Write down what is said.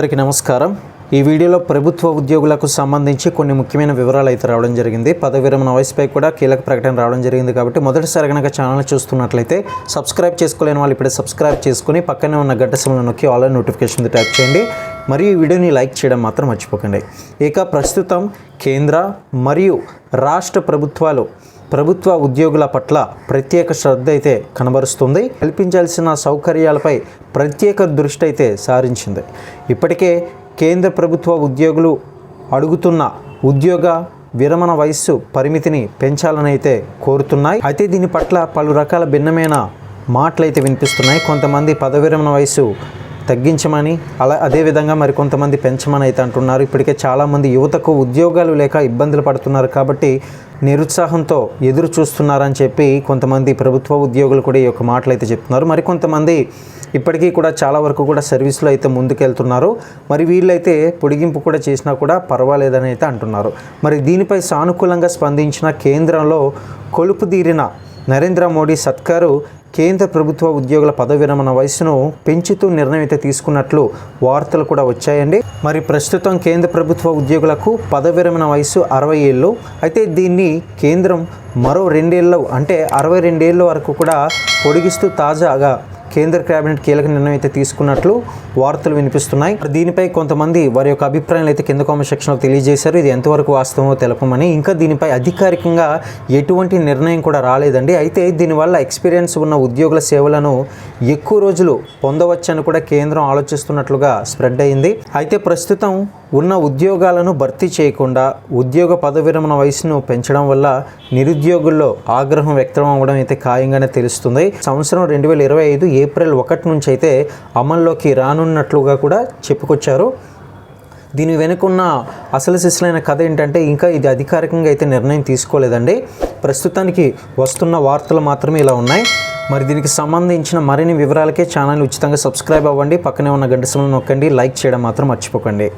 అందరికీ నమస్కారం. ఈ వీడియోలో ప్రభుత్వ ఉద్యోగులకు సంబంధించి కొన్ని ముఖ్యమైన వివరాలు అయితే రావడం జరిగింది. పదవి విరమణ వయసుపై కూడా కీలక ప్రకటన రావడం జరిగింది కాబట్టి మొదటిసారి కనుక ఛానల్ చూస్తున్నట్లయితే సబ్స్క్రైబ్ చేసుకోలేని వాళ్ళు ఇప్పుడే సబ్స్క్రైబ్ చేసుకుని పక్కనే ఉన్న గంట సింబల్ నొక్కి ఆన్లైన్ నోటిఫికేషన్ ట్యాప్ చేయండి. మరియు ఈ వీడియోని లైక్ చేయడం మాత్రం మర్చిపోకండి. ఇక ప్రస్తుతం కేంద్ర మరియు రాష్ట్ర ప్రభుత్వాలు ప్రభుత్వ ఉద్యోగుల పట్ల ప్రత్యేక శ్రద్ధ అయితే కనబరుస్తుంది. కల్పించాల్సిన సౌకర్యాలపై ప్రత్యేక దృష్టి అయితే సారించింది. ఇప్పటికే కేంద్ర ప్రభుత్వ ఉద్యోగులు అడుగుతున్న ఉద్యోగ విరమణ వయస్సు పరిమితిని పెంచాలనైతే కోరుతున్నాయి. అయితే దీని పట్ల పలు రకాల భిన్నమైన మాటలైతే వినిపిస్తున్నాయి. కొంతమంది పదవిరమణ వయసు వయస్సు తగ్గించమని అలా అదేవిధంగా మరి కొంతమంది పెంచమని అయితే అంటున్నారు. ఇప్పటికే చాలామంది యువతకు ఉద్యోగాలు లేక ఇబ్బందులు పడుతున్నారు కాబట్టి నిరుత్సాహంతో ఎదురు చూస్తున్నారని చెప్పి కొంతమంది ప్రభుత్వ ఉద్యోగులు కూడా ఈ యొక్క మాటలు అయితే చెప్తున్నారు. మరి కొంతమంది ఇప్పటికీ కూడా చాలా వరకు కూడా సర్వీస్లో అయితే ముందుకెళ్తున్నారు. మరి వీళ్ళైతే పొడిగింపు కూడా చేసినా కూడా పర్వాలేదని అయితే అంటున్నారు. మరి దీనిపై సానుకూలంగా స్పందించిన కేంద్రంలో కొలుపు తీరిన నరేంద్ర మోడీ సర్కారు కేంద్ర ప్రభుత్వ ఉద్యోగుల పదవి విరమణ వయసును పెంచుతూ నిర్ణయం అయితే తీసుకున్నట్లు వార్తలు కూడా వచ్చాయండి. మరి ప్రస్తుతం కేంద్ర ప్రభుత్వ ఉద్యోగులకు పదవి విరమణ వయసు అరవై ఏళ్ళు. అయితే దీన్ని కేంద్రం మరో రెండేళ్ళు అంటే అరవై రెండేళ్ళ వరకు కూడా పొడిగిస్తూ తాజాగా కేంద్ర కేబినెట్ కీలక నిర్ణయం అయితే తీసుకున్నట్లు వార్తలు వినిపిస్తున్నాయి. దీనిపై కొంతమంది వారి యొక్క అభిప్రాయాలు అయితే కింద కామెంట్ సెక్షన్లో తెలియజేశారు. ఇది ఎంతవరకు వాస్తవమో తెలపమని ఇంకా దీనిపై అధికారికంగా ఎటువంటి నిర్ణయం కూడా రాలేదండి. అయితే దీనివల్ల ఎక్స్పీరియన్స్ ఉన్న ఉద్యోగుల సేవలను ఎక్కువ రోజులు పొందవచ్చని కూడా కేంద్రం ఆలోచిస్తున్నట్లుగా స్ప్రెడ్ అయింది. అయితే ప్రస్తుతం ఉన్న ఉద్యోగాలను భర్తీ చేయకుండా ఉద్యోగ పద విరమణ వయసును పెంచడం వల్ల నిరుద్యోగుల్లో ఆగ్రహం వ్యక్తం అవ్వడం అయితే ఖాయంగానే తెలుస్తుంది. సంవత్సరం రెండు వేల ఇరవై ఐదు ఏప్రిల్ ఒకటి నుంచి అయితే అమల్లోకి రానున్నట్లుగా కూడా చెప్పుకొచ్చారు. దీని వెనుకున్న అసలు సిసలైన కథ ఏంటంటే ఇంకా ఇది అధికారికంగా అయితే నిర్ణయం తీసుకోలేదండి. ప్రస్తుతానికి వస్తున్న వార్తలు మాత్రమే ఇలా ఉన్నాయి. మరి దీనికి సంబంధించిన మరిన్ని వివరాలకే ఛానల్ ఉచితంగా సబ్స్క్రైబ్ అవ్వండి. పక్కనే ఉన్న గంట సమయం నొక్కండి. లైక్ చేయడం మాత్రం మర్చిపోకండి.